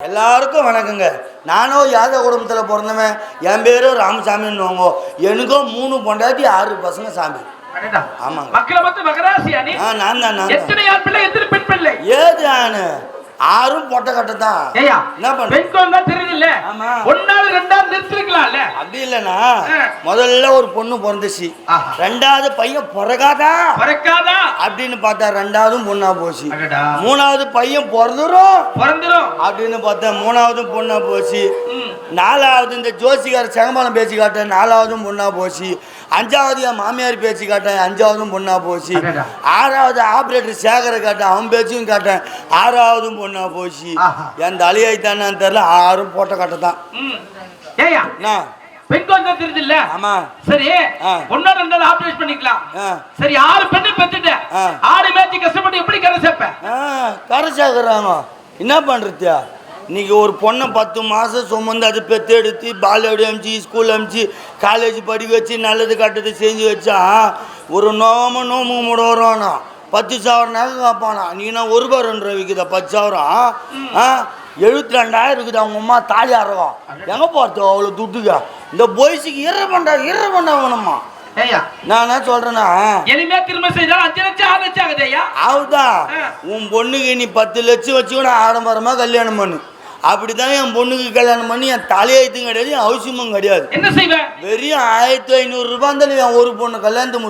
எல்லாருக்கும் வணக்கங்க. நானும் யாதவ குடும்பத்தில் பிறந்தவன் என் பேரும் ராமசாமின்னுவாங்க எனக்கும் மூணு பொண்டாட்டி ஆறு பசங்க சாமி. ஆமாங்க. நான் தான் நான் ஏது ஆணு. ஆறும் பொட்டை கட்ட தான் ஏயா என்ன பண்ற பெண் குழந்தை தெரியுதுல்ல? ஆமா. ஒன்னாவது ரெண்டாவது நிறுத்திருக்கலாம்ல? அப்படி இல்லைண்ணா. ஆ. முதல்ல ஒரு பொண்ணு பிறந்துச்சு. ரெண்டாவது பையன் பிறகாதா பிறக்காதா? அப்படின்னு பார்த்தா ரெண்டாவதும் பொண்ணா போச்சு. மூணாவது பையன் பிறந்துரும். பிறந்துரும். அப்படின்னு பார்த்தா மூணாவதும் பொண்ணா போச்சு. நாலாவது இந்த ஜோசிகார் செகமலம் பேச்சு காட்டேன் நாலாவதும் பொண்ணா போச்சு. அஞ்சாவது என் மாமியார் பேச்சு காட்டேன் அஞ்சாவதும் பொண்ணா போச்சு. ஆறாவது ஆப்ரேட்டர் சேகரை காட்டேன் அவன் பேச்சும் காட்டேன் ஆறாவதும் பொண்ணா போச்சு. ஆஹா. என் தலையாய்த்தானு தெரியல ஆறும் போட்ட கட்ட தான். ஏயா என்ன? பெண் குழந்தை தெரியுதுல்ல ஆமா. சரி ஆ. ஒன்னா ரெண்டாவது ஆபரேட் பண்ணிக்கலாம். ஆ. சரி ஆறு பெண்ணை பெத்துட்ட ஆ. ஆடு மேய்ச்சி கஷ்டப்பட்டு எப்படி கரை சேர்ப்ப ஆ கரை சேர்க்குறாங்க. என்ன பண்ணுறது இன்னைக்கு ஒரு பொண்ணை பத்து மாதம் சுமந்து அது பெத்து எடுத்து பாலவாடி அமிச்சு ஸ்கூல் அமிச்சு காலேஜ் படிக்க வச்சு நல்லது கட்டது செஞ்சு வச்சா ஒரு நோம நோம்பு முட வருவானா பத்து சவரம் நகை காப்பானா? நீனா ஒரு ரூபா ரெண்டு ரூபா விற்குதா பத்து சவரம் ஆ? எழுபத்தி ரெண்டாயிரம் இருக்குது. அவங்க அம்மா தாலி அறவம் எங்கே போகிறது அவ்வளோ துட்டுக்கா? இந்த பொய்ஸுக்கு இற பண்ணா இற பண்ண வேணுமா நான் என்ன சொல்கிறேன்னா இனிமே திரும்ப செய்தா அஞ்சு லட்சம் ஆறு லட்சம் ஆகுது ஐயா. ஆகுதான் ஆ. உன் பொண்ணுக்கு நீ பத்து லட்சம் வச்சு கூட ஆடம்பரமா கல்யாணம் பண்ணு. அப்படிதான் என் பொண்ணுக்கு கல்யாணம் பண்ணி என் தலையெழுத்தும் கிடையாது என் அவசியமும் கிடையாது. என்ன வெறும் ஆயிரத்தி ஐநூறு ரூபாய் இருந்தாலும் என் ஒரு பொண்ணு கல்யாணத்தை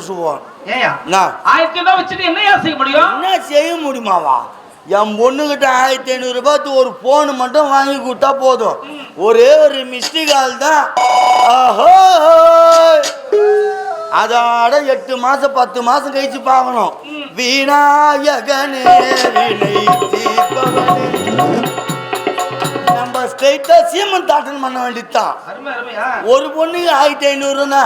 நான் ஆயிரத்தி ரூபாய் வச்சுட்டு என்னையா செய்ய முடியும்? என்ன செய்ய முடியுமாவா? என் பொண்ணுகிட்ட ஆயிரத்தி ஐநூறு ரூபாய்க்கு ஒரு ஃபோனு மட்டும் வாங்கி கொடுத்தா போதும். ஒரே ஒரு மிஸ்டு கால் தான். அதோட எட்டு மாசம் பத்து மாசம் கழிச்சு பார்க்கணும். விநாயகனே வினை. நம்ம ஸ்ட்ரைட்டா சீமன் தாட்டன் பண்ண வேண்டியதுதான் ஒரு பொண்ணுக்கு ஆயிரத்தி ஐநூறுனா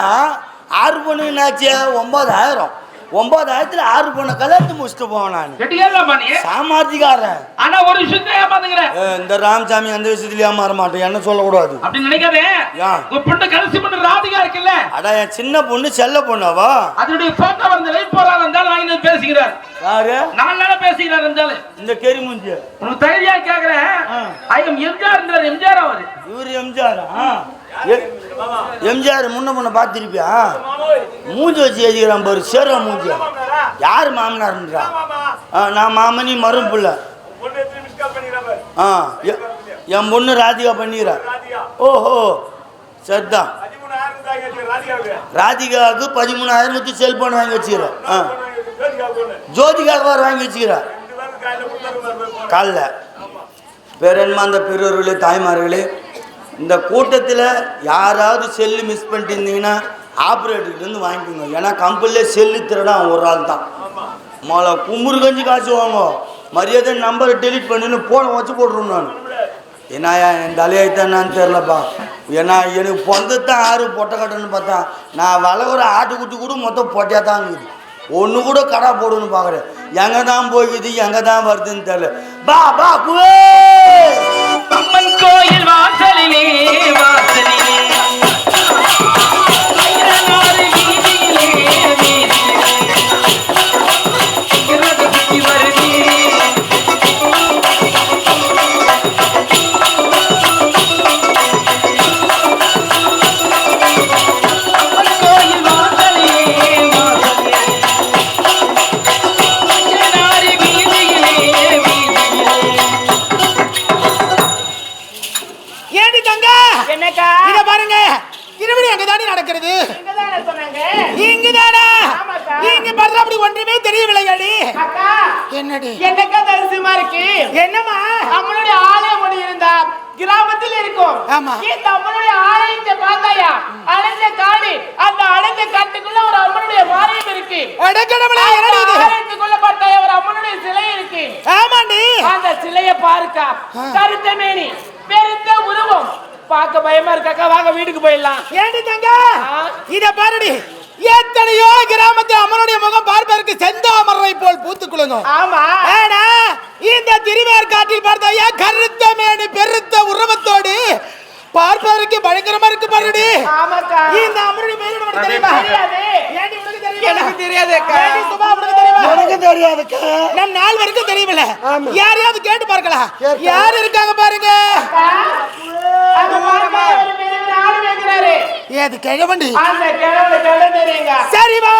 ஆறு பொண்ணுக்கு என்னாச்சு? ஒன்பதாயிரம். ஒன்பதாயிரத்துல ஆறு பொண்ணு கல்யாணத்து முடிச்சுட்டு போவேன் நான். சாமார்த்திக்காரன் ஆனா ஒரு விஷயத்தை ஏமாந்துங்கிற ஏ, இந்த ராமசாமி அந்த விஷயத்துலயே மாற மாட்டேன் என்ன சொல்லக்கூடாது. அப்படி நினைக்காதே. பொண்ணு கடைசி பொண்ணு ராதிகா இருக்குல்ல? அடா என் சின்ன பொண்ணு செல்ல பொண்ணாவா? அதனுடைய போட்டோ வந்து லைட் போறாரு இருந்தாலும் வாங்கி பேசுகிறார். யாரு? நாலு நாளா பேசுகிறார் இருந்தாலும் இந்த கெரி மூஞ்சி உனக்கு தைரியா கேக்குறேன். ஐயம் எம்ஜிஆர் இருந்தார் எம்ஜிஆர் அவரு. இவர் எம்ஜிஆர் எம்ஜிஆர் முன்ன முன்ன பார்த்திருப்பியா? மூஞ்சி வச்சு எழுதிக்கிறான் பாரு சேர மூஞ்சி. யார் மாமனார்ன்றா? நான் மாமனி மரும் பிள்ளை. ஆ என் பொண்ணு ராதிகா பண்ணிக்கிறா. ஓஹோ சரிதான் ராதிகாவுக்கு பதிமூணாயிரம் வச்சு செல்போன் வாங்கி வச்சுக்கிறேன் ஆ. ஜோதிகாவுக்கு வேறு வாங்கி வச்சுக்கிறேன் காலைல. பேரன்மா அந்த பெரியவர்களே தாய்மார்களே? இந்த கூட்டத்தில் யாராவது செல்லு மிஸ் பண்ணிட்டு இருந்தீங்கன்னா ஆப்ரேட்டர்கிட்டருந்து வாங்கிக்கோங்க. ஏன்னா கம்பெனிலே செல்லு திருடான் ஒரு ஆள் தான் மழை கும்புரு கஞ்சி காசு வாங்கும் மரியாதை நம்பரை டெலீட் பண்ணின்னு போன வச்சு போட்டுரும் நான். ஏன்னா என் தலையாயித்தான்னு தெரிலப்பா ஏன்னா எனக்கு பொந்தத்தான் ஆறு பொட்டை கட்டணும்னு பார்த்தா நான் வளர்க்குற ஆட்டுக்குட்டி கூட மொத்தம் பொட்டையாக தான் இருக்குது. ஒன்று கூட கடா போடுன்னு பார்க்குறேன். எங்கே தான் போய்க்குது எங்கே தான் வருதுன்னு தெரில பா பா குவே! ஏண்டி தங்க? என்னக்கா? இத பாருங்க. இருபடி அங்க தானே நடக்கிறது? இங்கதானா ஆமாக்கா. இங்க பார்த்தா அப்படி ஒன்றுமே தெரியவில்லை அடி என்னடி? என்னக்கா தரிசனமா இருக்கு? என்னம்மா? அம்மனுடைய ஆலயம் ஒண்ணு இருந்தா கிராமத்தில் இருக்கும். ஆமா. இந்த அம்மனுடைய ஆலயத்தை பார்த்தாயா? அடைந்த காடு அந்த அடைந்த காட்டுக்குள்ள ஒரு அம்மனுடைய மாரியம் இருக்கு. அடக்கடவுளே என்னடி இது? ஆலயத்துக்குள்ள பார்த்தாயா ஒரு அம்மனுடைய சிலை இருக்கு. ஆமாண்டி. அந்த சிலைய பாருக்கா. கருத்த மேனி பெருத்த உருவம். பார்க்க பயமா இருக்காக்கா? வாங்க வீட்டுக்கு போயிடலாம். ஏண்டி தங்க. இத பாருடி. எத்தனையோ கிராமத்தில் அம்மனுடைய முகம் பார்ப்பதற்கு செந்தாமரை போல் பூத்து குலுங்கும். ஆமா. ஆனா இந்த திருவேற்காட்டில் பார்த்தாயா? கருத்த மேனி பெருத்த உருவத்தோடு பார்ப்பதற்கு பயங்கரமா இருக்கு பாருடி. ஆமாக்கா. இந்த அம்மனுடைய மேல உனக்கு தெரியுமா? எனக்கு தெரியாது? எனக்கு தெரியாது நம் நாள் வரைக்கும் தெரியல யாரையாவது கேட்டு பார்க்கலாம் யார் இருக்காங்க பாருங்க. ஏது கிழவண்டி? சரி வா.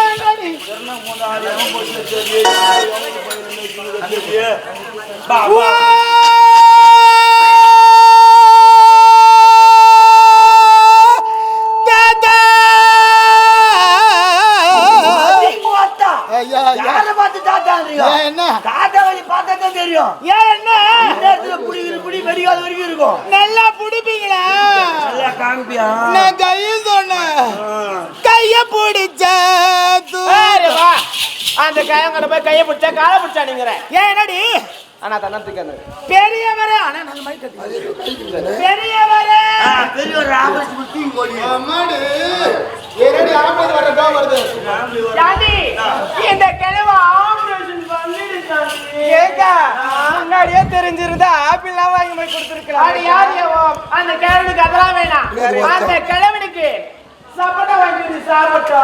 அந்த கையங்கட போய் கையை பிடிச்சா காலை பிடிச்சா நீங்கிற ஏன் என்னடி? ஆனா தன்னத்துக்கு பெரியவரே. ஆனா பெரியவரே. பெரிய ஒரு ஆபத்து முத்தி போடி அம்மாடி என்னடி ஆபத்து வரதோ வருது. ஜாதி இந்த கிழவ ஆபரேஷன் பண்ணிருக்காங்க ஏக்கா முன்னாடியே தெரிஞ்சிருந்தா ஆப்பிள்லாம் வாங்கி போய் கொடுத்துருக்கலாம். அது யார்? அந்த கிழவனுக்கு அதெல்லாம் வேணாம். அந்த கிழவனுக்கு சப்போட்டா வாங்கி கொடு சாப்பிட்டா.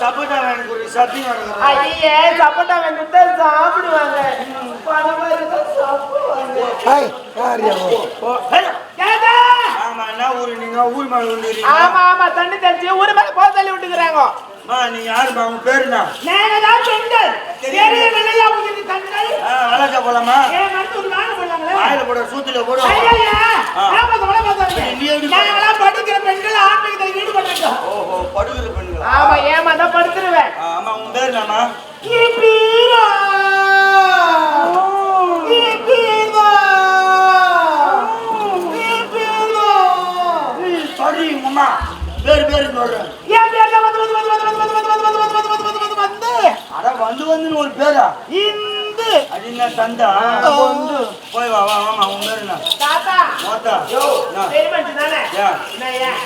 சப்போட்டா வாங்கி கொடு சத்தி வாங்க ஐயே சப்போட்டா வாங்கி சாப்பிடுவாங்க. பணமா இருந்தா ஊரு? நீங்க ஊர் மேல வந்து ஆமா ஆமா தண்ணி தெளிச்சு ஊர் மேல போ தள்ளி விட்டுக்கறாங்க. நீ யாருப்பா உன் என்ன? நான் தான் சொன்னேன். தெரியவில்லையா உங்களுக்கு தந்தை? வளர்க்க வந்து வந்துன்னு ஒரு பேரா இந்து அது என்ன தந்தா வந்து போய் வா வா வாமா உன் பேரு என்ன தாத்தா மோத்தா என்ன? பெரிய மனுஷன் தானே? என்ன ஏன்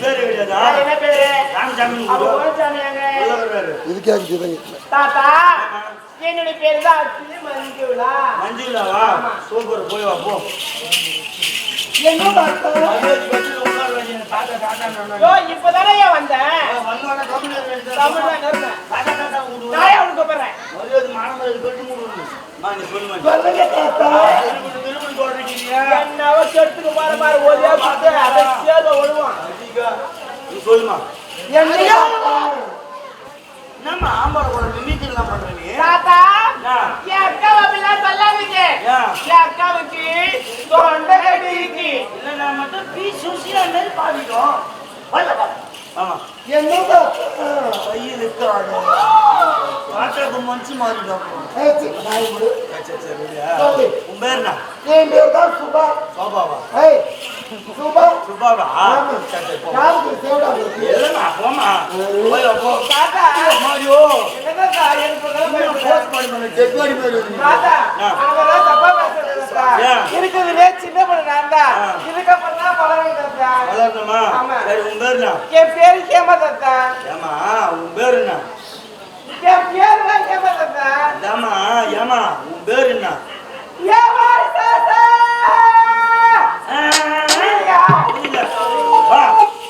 பேரு என்ன பேரு அது என்ன பேரு ராமசாமி அவ பேரு தாத்தா என்னுடைய பேரு தான் மஞ்சுளா மஞ்சுளாவா சூப்பர் போய் வா போ என்ன தாத்தா இப்பதானே வந்தேன் சொல்லுமா. என்னம்மா ஆம்பளை கூட மிமிக்ரி எல்லாம் பண்ற நீ? தாத்தா என் அக்காவை அப்படிலாம் பி சுசிலான்னு பாதிக்கும் வரல ஆமா என்னோட பையன் இருக்கிறாங்க மாட்டாக்கு மனசு மாறிடும் உன் பேர் என்ன என் பேர் தான் சுபா சோபாவா தாத்தா சின்ன பண்ண நான் தான். இதுக்கப்புறம் தான் வளரும் தாத்தா. வளரணுமா பேர் என்ன? என் பேரு ஹேமா தாத்தா. பேர் என்ன? என் பேர் தான் ஹேமா ஏமா ஏமா உன் பேர்